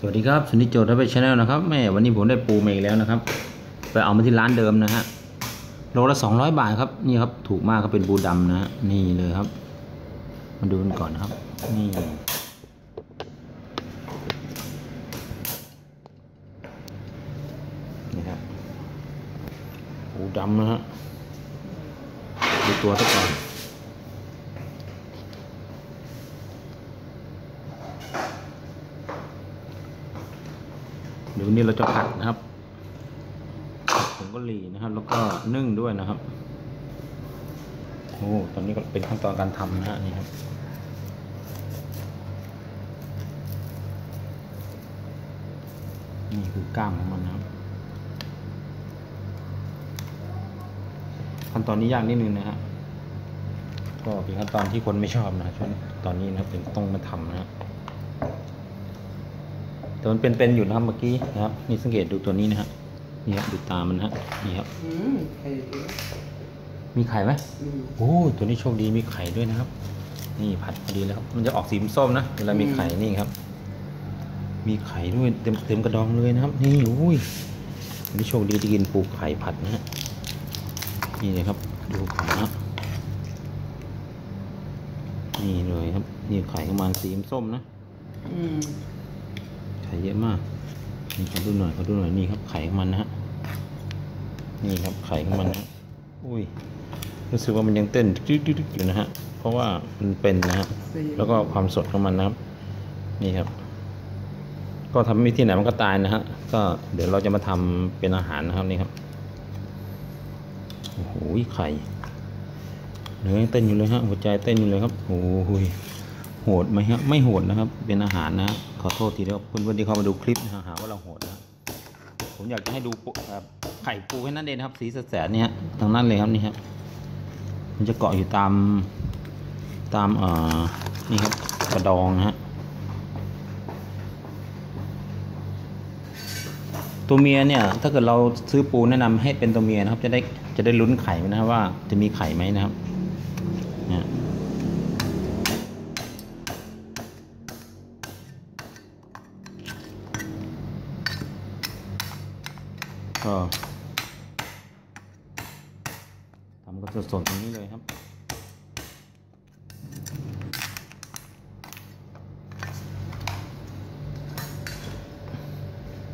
สวัสดีครับสุนิจโจทย์ทัพเปชแนลนะครับแม่วันนี้ผมได้ปูมาอีกแล้วนะครับ ไปเอามาที่ร้านเดิมนะฮะโลละสองร้อยบาทครับนี่ครับถูกมากครับเป็นปูดำนะฮะนี่เลยครับ มาดูกันก่อนนะครับ นี่นี่ครับปูดำนะฮะดูตัวซะก่อน เดี๋ย วันนี้เราจะผัดนะครับผัดผงกะหรี่นะครับ แล้วก็นึ่งด้วยนะครับ โอ้ตอนนี้ก็เป็นขั้นตอนการทำนะฮะนี่ครับนี่คือกล้ามของมันนะครับ ขั้นตอนนี้ยากนิดนึงนะฮะก็เป็นขั้นตอนที่คนไม่ชอบนะช่วงตอนนี้นะเป็นต้องมาทำนะฮะ แต่มันเป็นๆอยู่นะครับเมื่อกี้นะครับ นี่สังเกตดูตัวนี้นะฮะนี่ครับดูตามันนะฮะนี่ครับอืมไข่เยอะมีไข่ไหมอืมโอ้ตัวนี้โชคดีมีไข่ด้วยนะครับ นี่ผัดพอดีแล้วครับ มันจะออกสีส้มนะเวลามีไข่นี่ครับ มีไข่ด้วยเต็มเต็มกระดองเลยนะครับ นี่อุ้ยอันนี้โชคดีที่กินปูไข่ผัดนะฮะนี่เลยครับ ดูไข่นะนี่เลยครับ นี่ไข่ประมาณสีส้มนะ อืม ไข่เยอะมากนี่ขอดูหน่อยขอดูหน่อยนี่ครับไข่ของมันนะฮะนี่ครับไข่ของมันนะฮะอุ้ยรู้สึกว่ามันยังเต้นตึ๊ดๆๆอยู่นะฮะเพราะว่ามันเป็นนะฮะแล้วก็ความสดของมันนะครับ นี่ครับ ก็ทำไม่ที่ไหนมันก็ตายนะฮะก็เดี๋ยวเราจะมาทำเป็นอาหารนะครับนี่ครับโอ้โหไข่เนื้อยังเต้นอยู่เลยฮะหัวใจเต้นอยู่เลยครับโอ้โหยโหดไหมฮะไม่โหดนะครับ เป็นอาหารนะฮะ ขอโทษทีนะครับเพื่อนๆที่เข้ามาดูคลิปหาว่าเราโหดนะผมอยากจะให้ดูไข่ปูแค่นั้นเองครับ สีแสดเนี่ยทางนั้นเลยครับนี่ครับมันจะเกาะอยู่ตามตามเอ่อนี่ครับกระดองนะฮะตัวเมียเนี่ยถ้าเกิดเราซื้อปูแนะนำให้เป็นตัวเมียนะครับ จะได้จะได้ลุ้นไข่นะครับว่าจะมีไข่ไหมนะครับ ก็ทำกันสดๆตรงนี้เลยครับ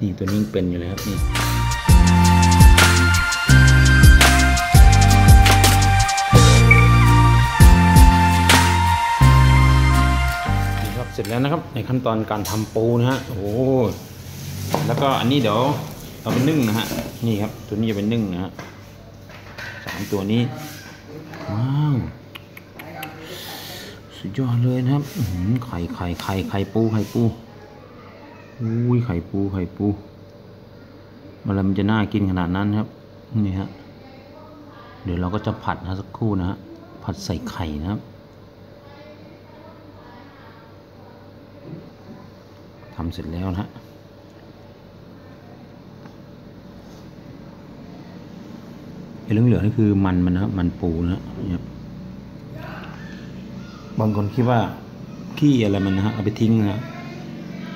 นี่ตัวนี้ยังเป็นอยู่เลยครับนี่นี่ครับเสร็จแล้วนะครับในขั้นตอนการทำปูนะฮะโอ้แล้วก็อันนี้เดี๋ยว เอาไปนึ่งนะฮะ นี่ครับ ตัวนี้จะเป็นนึ่งนะฮะสามตัวนี้ ว้าว สุดยอดเลยนะครับหือไข่ไข่ไข่ไข่ปูไข่ปูอุ้ยไข่ปูไข่ปูมันแล้วมันจะน่ากินขนาดนั้นครับ นี่ฮะ เดี๋ยวเราก็จะผัดนะสักครู่นะฮะ ผัดใส่ไข่นะครับทำเสร็จแล้วนะฮะ ไอ้เหลืองๆนี่คือมันมันนะมันปูนะฮะนี่ครับบางคนคิดว่าขี้อะไรมันนะฮะเอาไปทิ้งนะฮะ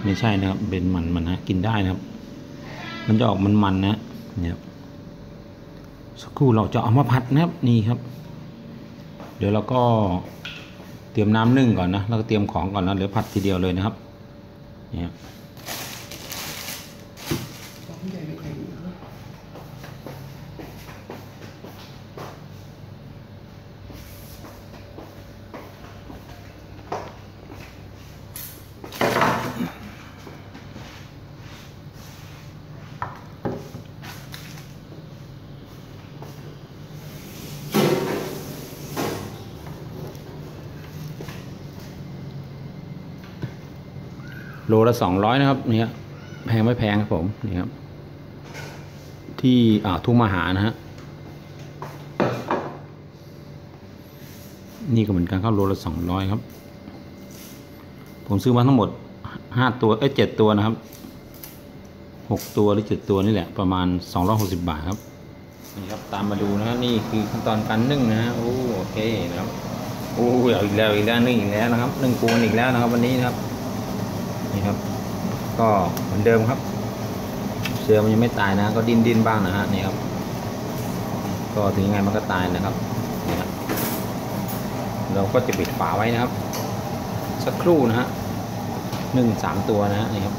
ไม่ใช่นะครับ เป็นมันมันนะกินได้นะครับ มันจะออกมันมันๆนะเนี่ยสักครู่เราจะเอามาผัดนะครับนี่ครับ เดี๋ยวเราก็เตรียมน้ำนึ่งก่อนนะแล้วก็เตรียมของก่อนนะเดี๋ยวผัดทีเดียวเลยนะครับเนี่ย ของใหญ่ไม่แข็งนะ โลละสองร้อยนะครับเนี่ยแพงไม่แพงครับผมนี่ครับ ที่อ่าทุ่งมหานะฮะนี่ก็เหมือนกันครับโลละสองร้อยครับ ผมซื้อมาทั้งหมดห้าตัวเอ้ยเจ็ดตัวนะครับหกตัวหรือเจ็ดตัวนี่แหละประมาณสองร้อยหกสิบบาทครับนี่ครับตามมาดูนะฮะนี่คือขั้นตอนการนึ่งนะฮะโอ้โอเคนะครับโอ้ยเอาอีกแล้วอีกแล้วนึ่งอีกแล้วนะครับนึ่งปูนอีกแล้วนะครับ วันนี้นะครับ นี่ครับ ก็เหมือนเดิมครับเชือมันยังไม่ตายนะ ก็ดิ้นดิ้นบ้างนะฮะนี่ครับ ก็ถึงยังไงมันก็ตายนะครับนี่ครับเราก็จะปิดฝาไว้นะครับ สักครู่นะฮะหนึ่งสามตัวนะฮะนี่ครับ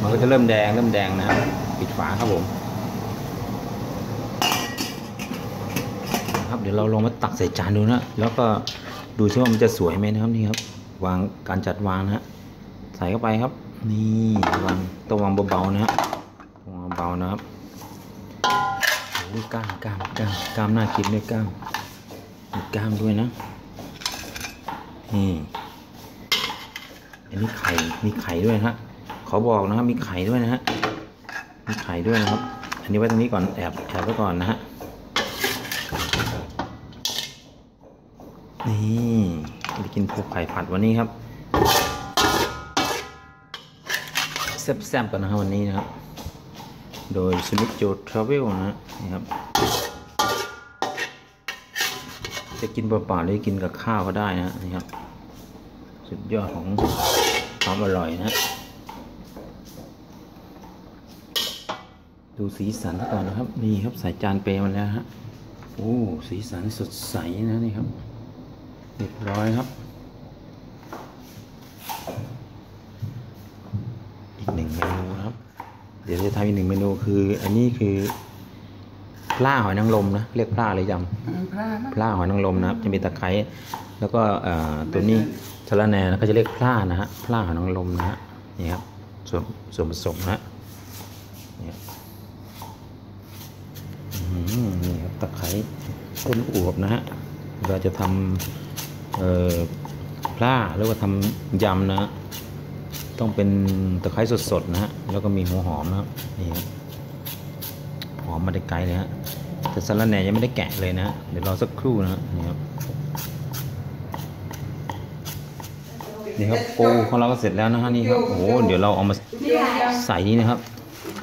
มันก็จะเริ่มแดงเริ่มแดงนะครับ ปิดฝาครับผมครับเดี๋ยวเราลองมาตักใส่จานดูนะ แล้วก็ดูซิว่ามันจะสวยไหมนะครับนี่ครับ วางการจัดวางนะฮะ ใส่เข้าไปครับ นี่วางต้องวางเบาๆนะฮะวางเบาๆนะครับโอ้ยกล้ามกล้ามกล้ามกล้ามน่ากินด้วยกล้ามมีกล้ามด้วยนะนี่อันนี้ไข่มีไข่ด้วยฮะขอบอกนะครับมีไข่ด้วยนะฮะมีไข่ด้วยนะครับ อันนี้ไว้ตรงนี้ก่อนแอบแอบไว้ก่อนนะฮะนี่จะกินภูไข่ผัดวันนี้ครับ แซ่บๆกันนะครับวันนี้นะครับ โดยสมิธโจทราเวลนะครับ จะกินเปล่าๆหรือกินกับข้าวก็ได้นะฮะนี่ครับ สุดยอดของความอร่อยนะดูสีสันก่อนนะครับ นี่ครับใส่จานเปรย์มาแล้วฮะโอ้สีสันสดใสนะนี่ครับเรียบร้อยครับ อีกหนึ่งเมนูนะครับ เดี๋ยวจะ ทำอีกหนึ่งเมนูคือ อันนี้คือปลาหอยนางรมนะเรียกปลาเลยจำอืมพลาดนะพร่าหอยนางรมนะครับ จะมีตะไคร้แล้วก็เอ่อตัวนี้ชะละแหน่นะก็จะเรียกพร่านะฮะพร่าหอยนางรมนะฮะนี่ครับส่วนส่วนผสมนะฮะนี่ครับอื้อหือนี่ครับตะไคร้ต้นอวบนะฮะเราจะทำเอ่อพร่าหรือว่าทำยำนะฮะ ต้องเป็นตะไคร้สดๆนะฮะ แล้วก็มีหัวหอมนะครับนี่ครับหอมมาได้ไกลเลยฮะ แต่สาระแหน่ยังไม่ได้แกะเลยนะ เดี๋ยวรอสักครู่นะฮะนี่ครับ นี่ครับปูของเราก็เสร็จแล้วนะฮะนี่ครับ โอ้โห เดี๋ยวเราเอามาใส่นี่นะครับ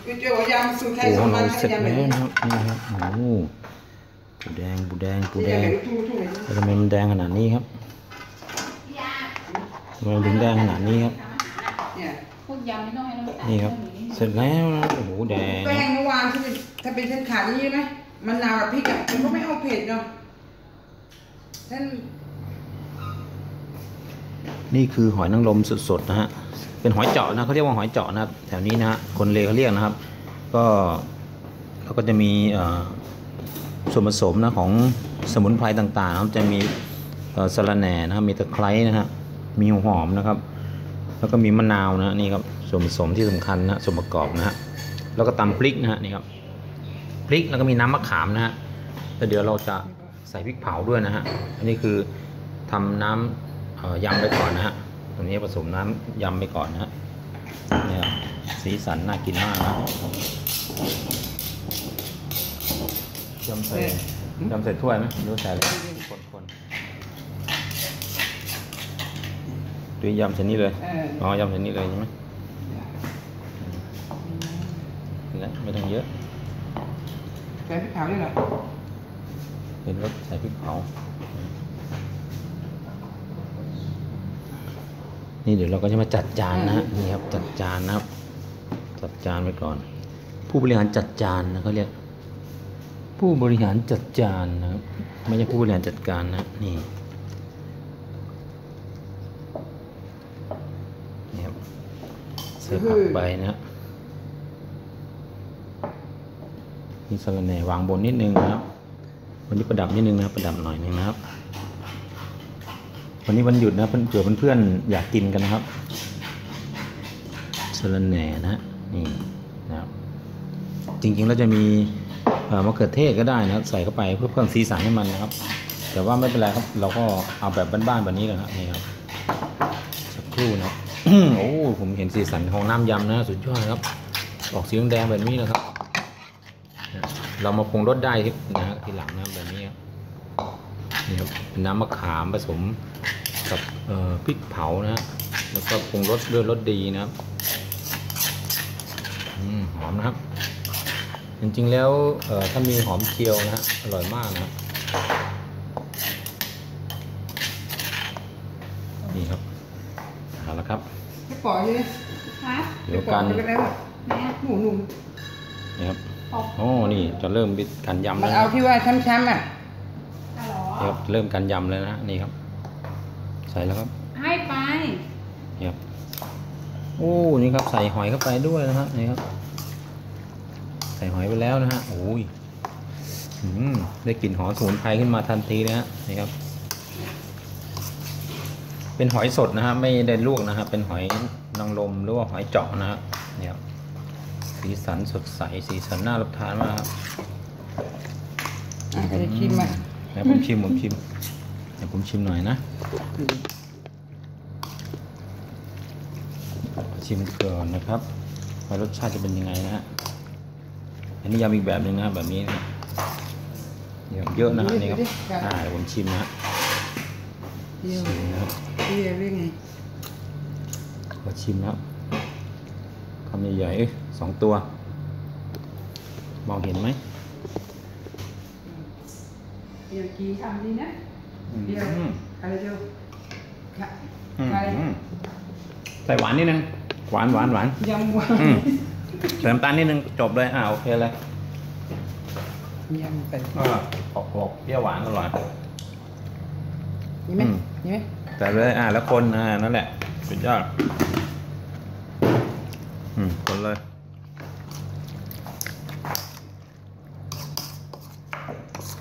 เดี๋ยวยำสูตรไทยปูของเราเสร็จยำแล้วนะครับ นี่ครับ โอ้โหปูแดง ปูแดง ปูแดงทำไมมันแดงขนาดนี้ครับทำไมถึงแดงขนาดนี้ครับ ยำไม่ต้องให้น้ำตาลนี่ครับ เสร็จแล้วนะโอ้โหแดงแป้งเมื่อวานที่เป็นถ้าเป็นเส้นขาดอย่างนี้ไหมมะนาวกับพริกอะมันก็ไม่เอาเผ็ดเนาะท่านนี่คือหอยนางรมสดๆนะฮะ เป็นหอยเจาะนะเขาเรียกว่าหอยเจาะนะครับ แถวนี้นะฮะ คนเลเขาเรียกนะครับ ก็เขาก็จะมีเอ่อส่วนผสมนะของสมุนไพรต่างๆนะครับจะมีเอ่อสะระแหน่นะครับ มีตะไคร้นะฮะ มีหัวหอมนะครับ แล้วก็มีมะนาวนะนี่ครับ ส่วนผสมที่สำคัญนะส่วนประกอบนะฮะแล้วก็ตำพริกนะฮะนี่ครับพริกแล้วก็มีน้ำมะขามนะฮะแล้วเดี๋ยวเราจะใส่พริกเผาด้วยนะฮะอันนี้คือทำน้ำเอ่อยำไปก่อนนะฮะตรงนี้ผสมน้ำยำไปก่อนนะฮะเนี่ยครับสีสันน่ากินมากนะยำใส่ยำใส่ถ้วยไหมหรือว่าใส่อะไรคนคนๆด้วยยำชนิดเลยเอออ๋อยำชนิดเลยใช่ไหมและ ไม่ต้องเยอะ ใส่พริกเผาด้วยเหรอเป็นรสใส่พริกเผา นี่เดี๋ยวเราก็จะมาจัดจานนะฮะนี่ครับจัดจานนะครับ จัดจานไปก่อน ผู้บริหารจัดจานนะเขาเรียก ผู้บริหารจัดจานนะครับไม่ใช่ผู้บริหารจัดการนะนี่นี่ครับเสิร์ฟผักไปนะฮะ มีสะระแหนวางบนนิดนึงนะครับ วันนี้ประดับนิดนึงนะครับ ประดับหน่อยนึงนะครับ วันนี้วันหยุดนะเพื่อนเผื่อเพื่อนๆอยากกินกันนะครับสะระแหนนะฮะนี่นะครับ จริงๆแล้วจะมีมะเขือเทศก็ได้นะครับ ใส่เข้าไปเพื่อเพิ่มสีสันให้มันนะครับ แต่ว่าไม่เป็นไรครับเราก็เอาแบบบ้านๆแบบนี้เลยครับนี่ครับสักครู่นะโอ้ผมเห็นสีสันของน้ำยำนะ สุดยอดครับ ออกสีแดงแบบนี้นะครับ เรามาปรุงรสได้ที่นะฮะทีหลังนะครับแบบนี้ครับนี่ครับเป็นน้ำมะขามผสมกับเอ่อพริกเผานะฮะแล้วก็ปรุงรสด้วยรสดีนะครับอืมหอมนะครับ จริงๆแล้วเอ่อถ้ามีหอมเจียวนะฮะอร่อยมากนะครับนี่ครับเอาละครับไม่ปล่อยใช่ไหมฮะเดี๋ยวกันเดี๋ยวแล้วไหนอะหมูหนุ่มนี่ครับออก โอ้นี่จะเริ่มบิดการยำมันแล้วเอานะที่ว่าช้ำๆอะอะหรอนี่ครับเริ่มการยำแล้วนะนี่ครับ ใส่แล้วครับให้ไป นี่ครับโอ้นี่ครับใส่หอยเข้าไปด้วยนะฮะนี่ครับ ใส่หอยไปแล้วนะฮะโอ้ยอืมได้กลิ่นหอมสมุนไพรขึ้นมาทันทีนะฮะนี่ครับ เป็นหอยสดนะฮะไม่ได้ลวกนะฮะเป็นหอยนางรมหรือว่าหอยเจาะนะฮะเนี่ยครับ สีสันสดใส สีสันน่ารับทานมากครับอะก็จะชิมอะเดี๋ยวผมชิมผมชิมเดี๋ยวผมชิมหน่อยนะ ชิมก่อนนะครับว่ารสชาติจะเป็นยังไงนะฮะ อันนี้ยำอีกแบบหนึ่งนะแบบนี้นะเยอะเยอะนะฮะนี่ครับอ่าเดี๋ยวผมชิมนะฮะเดียวชิมนะครับเดียวเรียกไงขอชิมนะครับคำใหญ่ๆเอ้ยสองตัว มองเห็นไหมเดียวกีทำดีนะอืมเดียวอะไรเดียวค่ะอืมอะไรอืมใส่หวานนิดนึง หวานหวานหวานยำหวานอืมใส่น้ำตาลนิดนึงจบเลยอ่าโอเคเลยยำไปอ่าออกออกเปรี้ยวหวานอร่อยนี่ไหมอืมนี่ไหมแต่เลยอ่าแล้วคนอ่านั่นแหละสุดยอด อืมคนเลย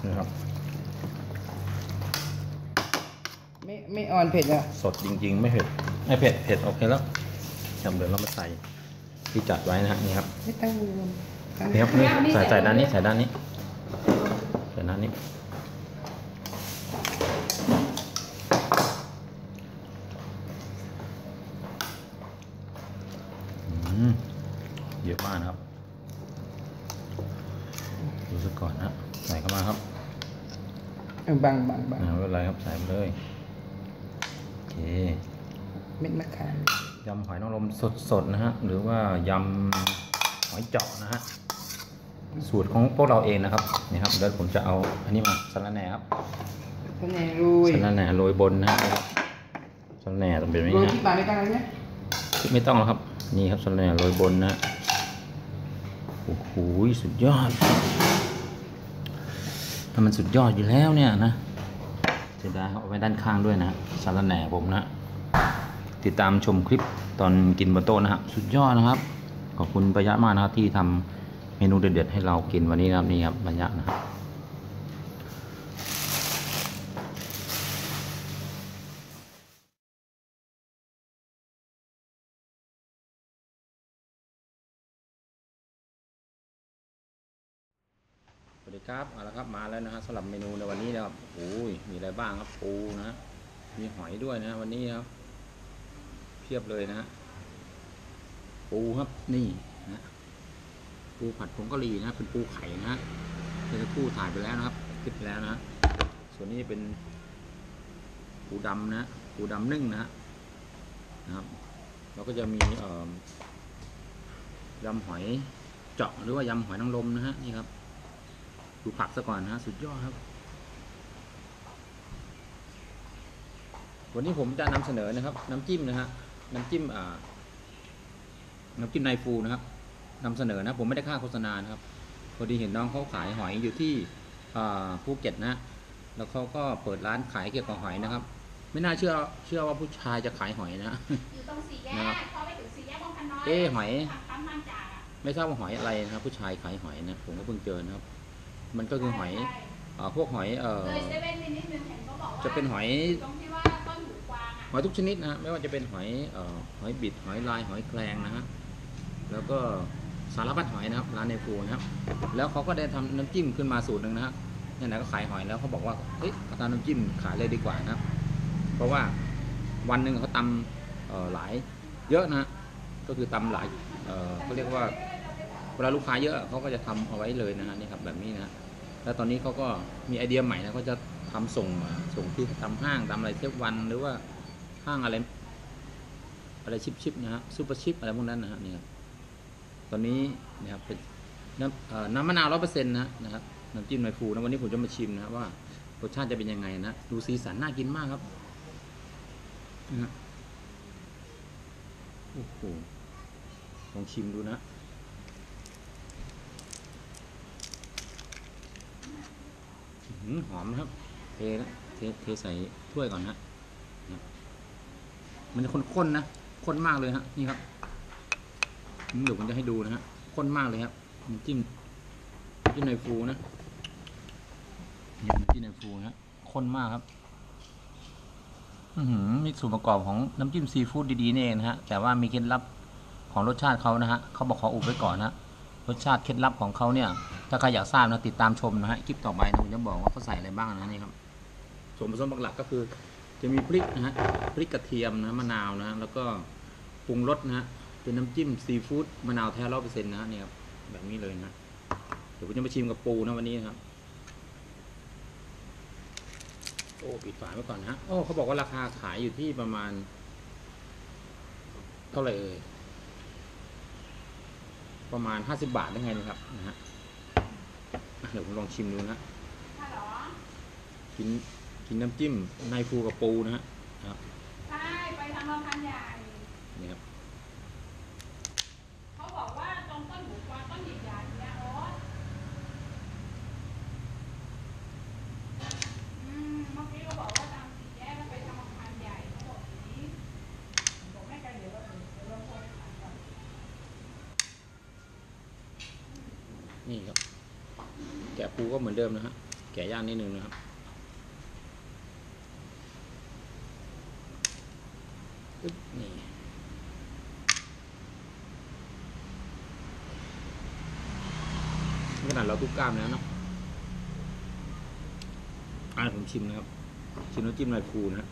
นี่ครับ ไม่ไม่อ่อนเผ็ดอะสดจริง ๆ ไม่เผ็ดไม่เผ็ดเผ็ดโอเคแล้วยำเดี๋ยวเรามาใส่ที่จัดไว้นะฮะนี่ครับไม่ต้องรวมตั้งนี่ครับนี่ใส่ใส่ด้านนี้ใส่ด้านนี้ใส่ด้านนี้ อืมเย อะมากนะครับ ดูซะก่อนนะใส่เข้ามาครับเออบังบังบังอ่าไม่เป็นไรครับใส่ไปเลย โอเค เม็ดมะขามยำหอยนางรมสดๆนะฮะ หรือว่ายำหอยเจาะนะฮะ สูตรของพวกเราเองนะครับ นี่ครับเดี๋ยวผมจะเอาอันนี้มาสะระแหน่ครับข้างในโรยสะระแหน่โรยบนนะฮะสะระแหน่ต้องเป็นแบบโรนี้ยฮะที่ปากไม่ต้องอะไรเนี่ยไม่ต้องหรอกครับ นี่ครับสะระแหน่โรยบนนะฮะ โอ้โหสุดยอดถ้ามันสุดยอดอยู่แล้วเนี่ยนะเสียดายเอาไว้ด้านข้างด้วยนะสารแหน่ผมนะฮะติดตามชมคลิปตอนกินบนโต๊ะนะฮะสุดยอดนะครับ ขอบคุณประยะมากนะครับที่ทำเมนูเด็ดๆให้เรากินวันนี้นะครับนี่ครับประยะนะครับ ดีครับเอาละครับมาแล้วนะฮะสำหรับเมนูในวันนี้นะครับโอ้ยมีอะไรบ้างครับปูนะ มีหอยด้วยนะวันนี้ครับเพียบเลยนะฮะปูครับนี่นะปูผัดผงกะหรี่นะเป็นปูไข่นะฮะเมื่อสักครู่ถ่ายไปแล้วนะครับคลิปแล้วนะส่วนนี้เป็นปูดำนะปูดำนึ่งนะฮะนะครับแล้วก็จะมีเอ่อยำหอยเจาะหรือว่ายำหอยนางรมนะฮะนี่ครับ ดูผักซะก่อนนะฮะสุดยอดครับ วันนี้ผมจะนำเสนอนะครับ น้ำจิ้มนะฮะน้ำจิ้มอ่าน้ำจิ้มไนฟูนะครับนำเสนอนะผมไม่ได้ค่าโฆษณานะครับพอดีเห็นน้องเขาขายหอยอยู่ที่อ่าภูเก็ตนะ แล้วเขาก็เปิดร้านขายเกี่ยวกับหอยนะครับ ไม่น่าเชื่อเชื่อว่าผู้ชายจะขายหอยนะ อยู่ตรงสี่แยนะครับกพอไปถึงสี่แยกบางพันน้อยเอ๊ะหอยปั๊มบางจากอะไม่ทราบว่าหอยอะไรนะครับ ผู้ชายขายหอยนะ ผมก็เพิ่งเจอนะครับ มันก็คือหอยใช่อ่าพวกหอยเอ่อเลยเซเว่นนิดนึงเห็นเขาบอกว่าจะเป็นหอยตรงที่ว่าต้นหูกวางอะหอยทุกชนิดนะฮะไม่ว่าจะเป็นหอยเอ่อหอยบิดหอยลายหอยแครงนะฮะแล้วก็สารพัดหอยนะครับร้านในฟูนะครับ แล้วเขาก็ได้ทำน้ำจิ้มขึ้นมาสูตรหนึ่งนะฮะเนี่ยไหนๆก็ขายหอยแล้วเขาบอกว่าเฮ้ยเอาทำน้ำจิ้มขายเลยดีกว่านะครับ เพราะว่าวันหนึ่งเขาตำเอ่อหลายเยอะนะฮะก็คือตำหลายเอ่อเขาเรียกว่าเวลาลูกค้าเยอะเขาก็จะทำเอาไว้เลยนะฮะนี่ครับแบบนี้นะฮะ แล้วตอนนี้เขาก็มีไอเดียใหม่นะเขาจะทำส่งส่งที่ตาห้างตามอะไรเทปวันหรือว่าห้างอะไรอะไรชิปชิปนะฮะซูเปอร์ชิปอะไรพวกนั้นนะฮะนี่ครับตอนนี้นะครับเป็นน้ำน้ำมะนาวร้อยเปอร์เซ็นต์นะนะครับน้ำจิ้มไมฟูนะวันนี้ผมจะมาชิมนะว่ารสชาติจะเป็นยังไงนะดูสีสันน่ากินมากครับนะฮะโอ้โหลองชิมดูนะ อื้อ หอมนะครับ เทนะเทเทใส่ถ้วยก่อนนะมันจะข้นๆนะข้นมากเลยฮะนี่ครับเดี๋ยวผมจะให้ดูนะฮะข้นมากเลยครับน้ำจิ้มจิ้มในฟูนะนี่น้จิ้มในฟูนะฮะข้นมากครับ อืมีส่วนประกอบของน้ำจิ้มซีฟู้ดดีๆนี่เองนะฮะแต่ว่ามีเคล็ดลับของรสชาติเขานะฮะเขาบอกขออุบไว้ก่อนนะ รสชาติเคล็ดลับของเขาเนี่ย ถ้าใครอยากทราบนะติดตามชมนะฮะคลิปต่อไปนะผมจะบอกว่าเขาใส่อะไรบ้างนะนี่ครับส่วนผสมหลักๆก็คือ จะมีพริกนะฮะพริกกระเทียมนะมะนาวนะแล้วก็ปรุงรสนะฮะเป็นน้ำจิ้มซีฟู้ดมะนาวแท้ร้อยเปอร์เซ็นต์นะฮะนี่ครับแบบนี้เลยนะเดี๋ยวผมจะมาชิมกับปูนะวันนี้นะครับโอ้ปิดฝาไว้ก่อนนะฮะโอ้เขาบอกว่าราคาขายอยู่ที่ประมาณ เท่าไหร่เอ่ย ประมาณห้าสิบาทได้ไงนะครับนะฮะอะเดี๋ยวผมลองชิมดูนะถ้าเหรอกินกินน้ำจิ้มในฟูกับปูนะฮะนะครับใช่ไปทางโรงพันใหญ่นี่ครับเขาบอกว่าตรงต้นหูกวางต้นใหญ่ๆเนี่ยโอ๊ตอืมเมื่อกี้เขาบอกว่าตามสี่แยกแล้วไปทางโรงพันใหญ่เขาบอกอย่างนี้บอกไม่ไกลเดี๋ยวเราเดี๋ยวเราโทรไปถามก่อน นี่ครับ แกะปูก็เหมือนเดิมนะฮะ แกะย่างนิดนึงนะครับ นี่ขนาดเราทุกกล้ามแล้วเนาะอ่าผมชิมนะครับ ชิมน้ำจิ้มลายฟูนะฮะ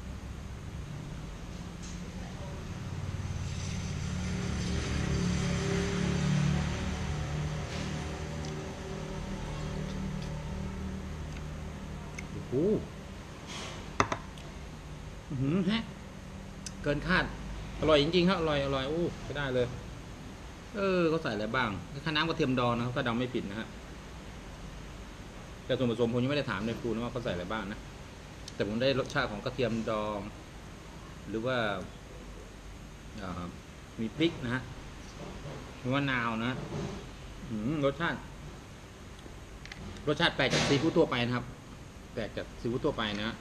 ร่อยจริงๆครับอร่อยอร่อยโอ้ใช้ได้เลย เออเขาใส่อะไรบ้างค่าน้ำกระเทียมดองนะครับก็ดาไม่ผิดนะฮะแต่ส่วนผสมผมยังไม่ได้ถามในครูนะว่าเขาใส่อะไรบ้างนะแต่ผมได้รสชาติของกระเทียมดอง หรือว่ามีพริกนะฮะมีมะนาวนะฮะรสชาติ รสชาติแปลกจากซีฟู้ดทั่วไปนะครับ แปลกจากซีฟู้ดทั่วไปนะฮะ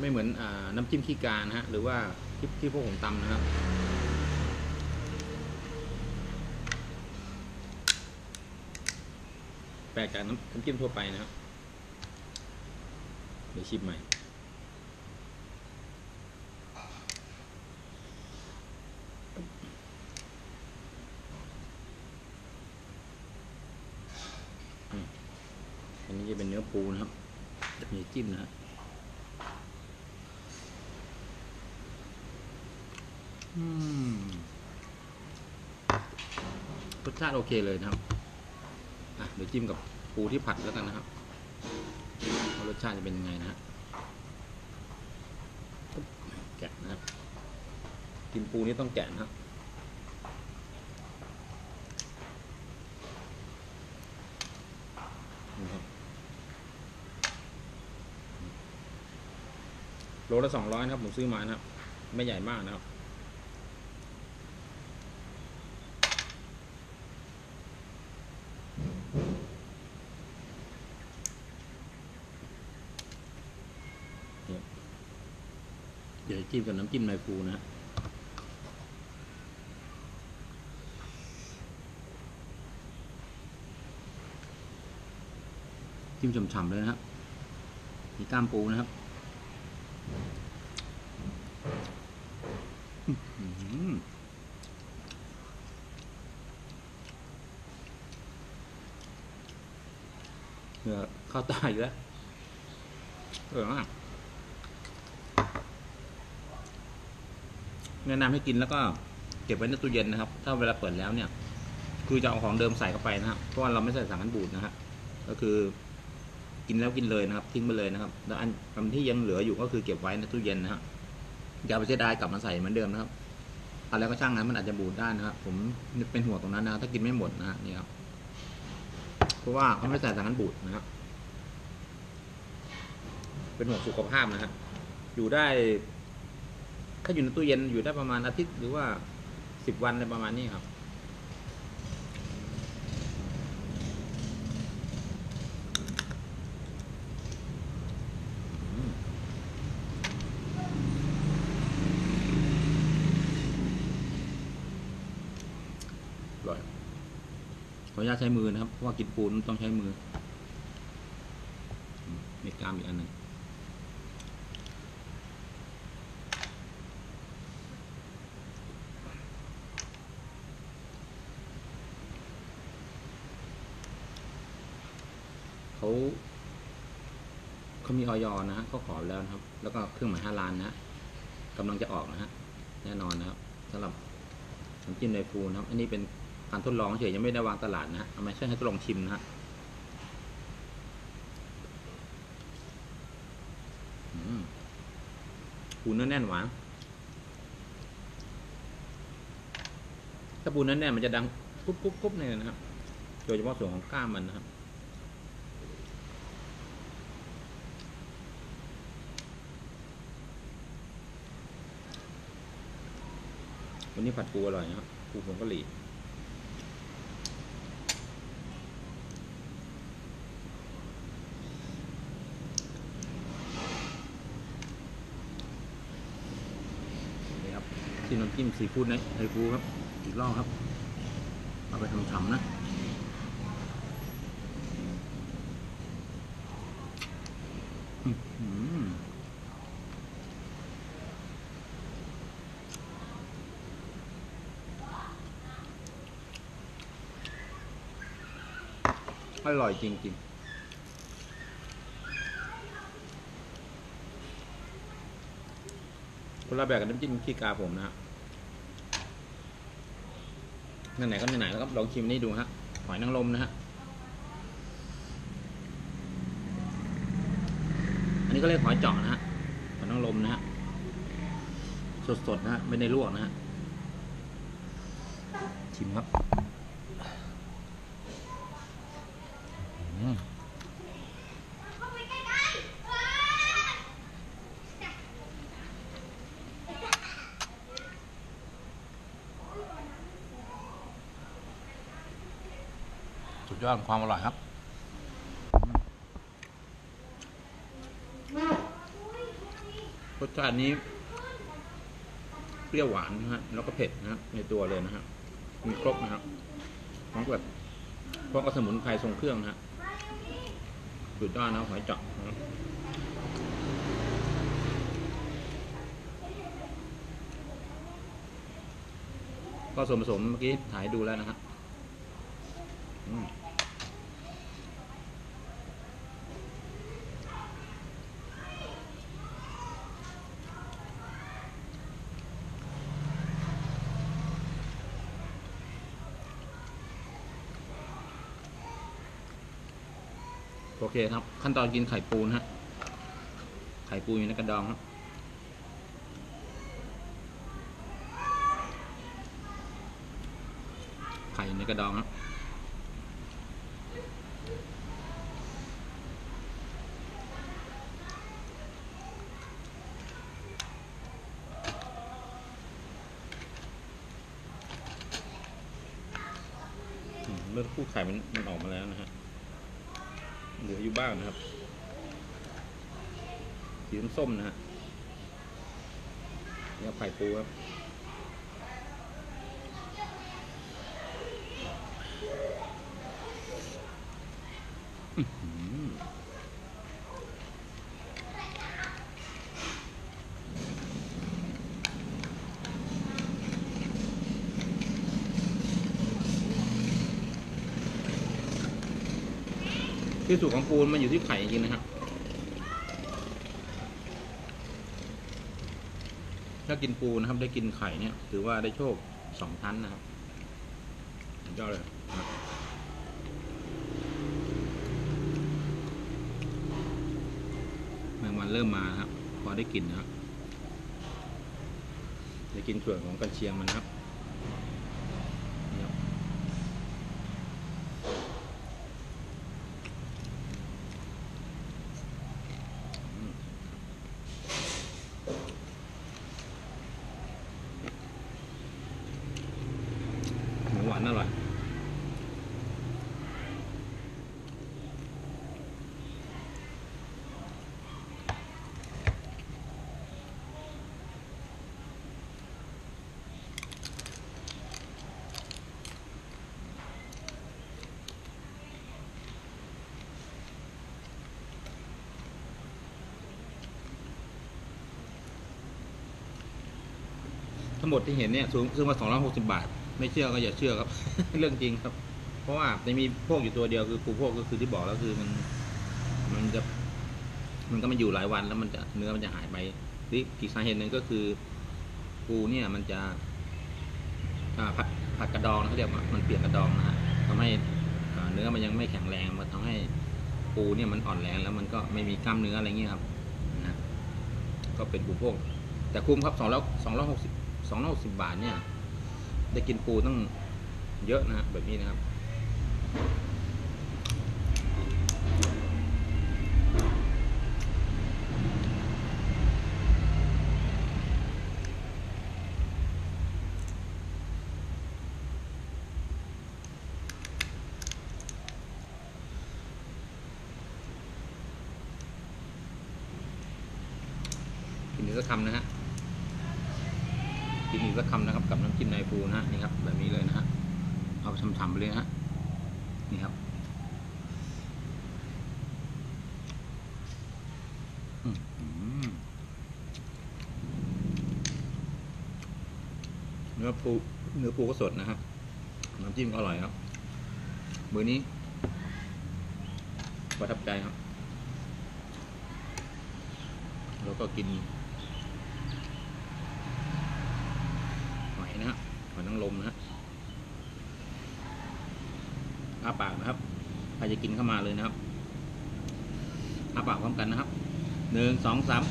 ไม่เหมือนอน้ำจิ้มขี้กานะฮะหรือว่าที่ที่พวกผมตำนะครับแปลกจากน้ำน้ำจิ้มทั่วไปนะครับเดี๋ยวชิมใหม่อันนี้จะเป็นเนื้อปูนะครับจะมีจิ้มนะฮะอืม รสชาติโอเคเลยนะครับอะเดี๋ยวจิ้มกับปูที่ผัดแล้วกันนะครับว่ารสชาติจะเป็นยังไงนะฮะแกะนะครับ กินปูนี่ต้องแกะนะครับนี่ครับโลละสองร้อยนะครับ ผมซื้อมานะครับ ไม่ใหญ่มากนะครับ จิ้มกับน้ำจิ้มไนฟูนะฮะจิ้มฉ่ำๆเลยนะครับ มีกล้ามปูนะครับเหงื่อข้าวตาอีกแล้วเออมาก แนะนำให้กินแล้วก็เก็บไว้ในตู้เย็นนะครับ ถ้าเวลาเปิดแล้วเนี่ย คือจะเอาของเดิมใส่เข้าไปนะครับเพราะว่าเราไม่ใส่สารกันบูดนะฮะก็คือ กินแล้วกินเลยนะครับ ทิ้งไปเลยนะครับ แล้วอันอันที่ยังเหลืออยู่ก็คือเก็บไว้ในตู้เย็นนะฮะอย่าไปเสียดายกลับมาใส่เหมือนเดิมนะครับอะไรก็ช่างนั้นมันอาจจะบูดได้นะครับผมเป็นห่วงตรงนั้นนะถ้ากินไม่หมดนะฮะนี่ครับเพราะว่าเขาไม่ใส่สารกันบูดนะครับเป็นห่วงสุขภาพนะฮะอยู่ได้ ถ้าอยู่ในตู้เย็นอยู่ได้ประมาณอาทิตย์หรือว่าสิบวันอะไรประมาณนี้ครับ อร่อย ขออนุญาตใช้มือนะครับ เพราะว่ากินปูนต้องใช้มือ มีกล้ามอีกอันหนึ่ง เขาเขามีออยนะฮะเขาขอแล้วนะครับ แล้วก็เครื่องหมายห้าล้านนะฮะกำลังจะออกนะฮะแน่นอนนะครับสำหรับน้ำจิ้มในฟูนะครับ อันนี้เป็นการทดลองเฉยยังไม่ได้วางตลาดนะฮะเอามาใช้ให้ทดลองชิมนะฮะปูเนื้อแน่นหวานถ้าปูเนื้อแน่นมันจะดังกรุบกรุบกรุบเนี่ยนะครับ โดยเฉพาะส่วนของกล้ามมันนะครับ นนี้ผัดปูอร่อยนะครับปูผงกะหรี่นี่ครับที่น้ำจิ้มซีฟู้ดนะไทยฟูครับอีกรอบครับ เอาไปทำฉ่ำๆนะ อื้อหืออ ร่อยจริง ๆคนละแบบกับน้ำจิ้มขี้กาผมนะฮะไหนๆก็ไหนๆแล้วครับลองชิมนี่ดูฮะ หอยนางรมนะฮะ อันนี้ก็เรียกหอยเจาะนะฮะ หอยนางรมนะฮะ สดๆนะฮะ ไม่ได้ลวกนะฮะ ชิมครับ ยอดความอร่อยครับรสชาตินี้ เปรี้ยวหวานนะฮะแล้วก็เผ็ดนะฮะในตัวเลยนะฮะมีครบนะครับพร้อมกับพร้อมกับสมุนไพรทรงเครื่องนะฮะสุดยอดนะหอยจาะนะครับก็ส่วนผสมเมื่อกี้ถ่ายดูแล้วนะฮะอื เคครับ ขั้นตอนกินไข่ปูนะฮะ ไข่ปูอยู่ในกระดองครับไข่อยู่ในกระดองครับเมื่อคู่ไข่มัน นะครับสีส้มนะฮะเนี่ยไข่ปูครับ ที่สุดของปูนมันอยู่ที่ไข่จริงนะครับ ถ้ากินปูนะครับ ได้กินไข่เนี่ย ถือว่าได้โชคสองชั้นนะครับสุดยอดเลยนะครับแมงวันเริ่มมาครับ พอได้กลินนะครับ ได้กินส่วนของกันเชียงมันครับ ทั้งหมดที่เห็นเนี่ยซื้อซื้อมาสองร้อยหกสิบาท ไม่เชื่อก็อย่าเชื่อครับ เรื่องจริงครับ เพราะว่าจะมีพวกอยู่ตัวเดียวคือปูพวกก็คือที่บอกแล้วคือมัน มันจะ มันก็มาอยู่หลายวันแล้วมันจะเนื้อมันจะหายไปที่อีกสาเหตุหนึ่งก็คือปูเนี่ยมันจะผัดผัดกระดองนะเขาเรียกว่ามันเปียกกระดองนะฮะทำให้เนื้อมันยังไม่แข็งแรงมันทำให้ปูเนี่ยมันอ่อนแรงแล้วมันก็ไม่มีกล้ามเนื้ออะไรเงี้ยครับนะก็เป็นปูพวกแต่คุ้มครับสองร้อยสองร้อยหกสิบ สองร้อยหกสิบบาทเนี่ย ได้กินปูตั้งเยอะนะฮะแบบนี้นะครับ กินอีกสักคำนะฮะ กินอีกสักคำนะครับ กับน้ำจิ้มนายปูนะฮะนี่ครับ แบบนี้เลยนะฮะ เอาฉ่ำๆไปเลยนะฮะ นี่ครับอื้อหือเนื้อปูเนื้อปูก็สดนะครับน้ำจิ้มก็อร่อยครับมือนี้ประทับใจครับ แล้วก็กินหอยนะฮะหอยนางรมนะฮะอ้าปากนะครับใครจะกินเข้ามาเลยนะครับอ้าปากพร้อมกันนะครับหนึ่งสองสาม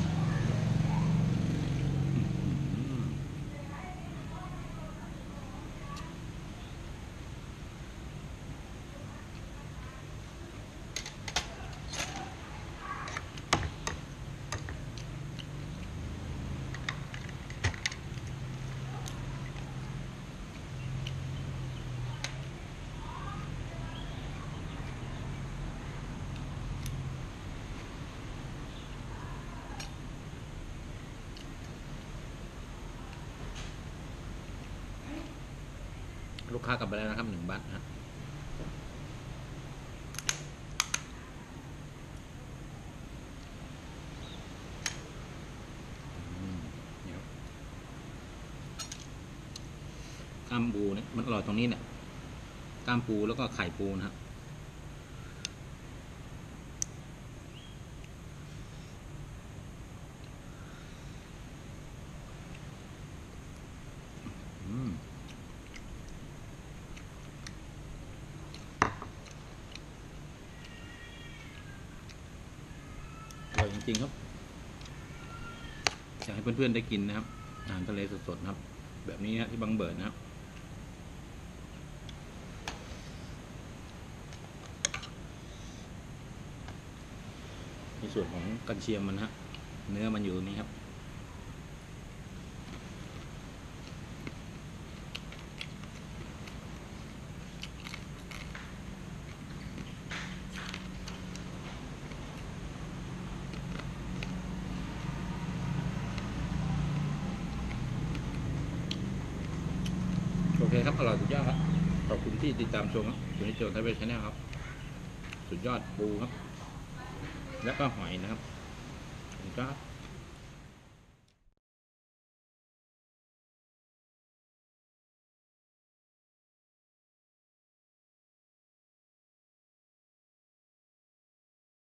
ลูกค้ากลับไปแล้วนะครับหนึ่งบัตรนะฮะอืมนี่ครับกล้ามปูเนี่ยมันอร่อยตรงนี้เนี่ยกล้ามปูแล้วก็ไข่ปูนะครับม อร่อยจริงๆครับ อยากให้ เพื่อนๆได้กินนะครับอาหารทะเลสดๆนะครับ แบบนี้นะที่บางเบิร์ดนะครับในส่วนของกันเชียงมันฮะเนื้อมันอยู่ตรงนี้ครับ โอเคครับ อร่อยสุดยอดครับ ขอบคุณที่ ตามชมครับอยู่ในโจทย์ไทยเวชแนลครับ สุดยอดปูครับ แล้วก็หอยนะครับสุดยอด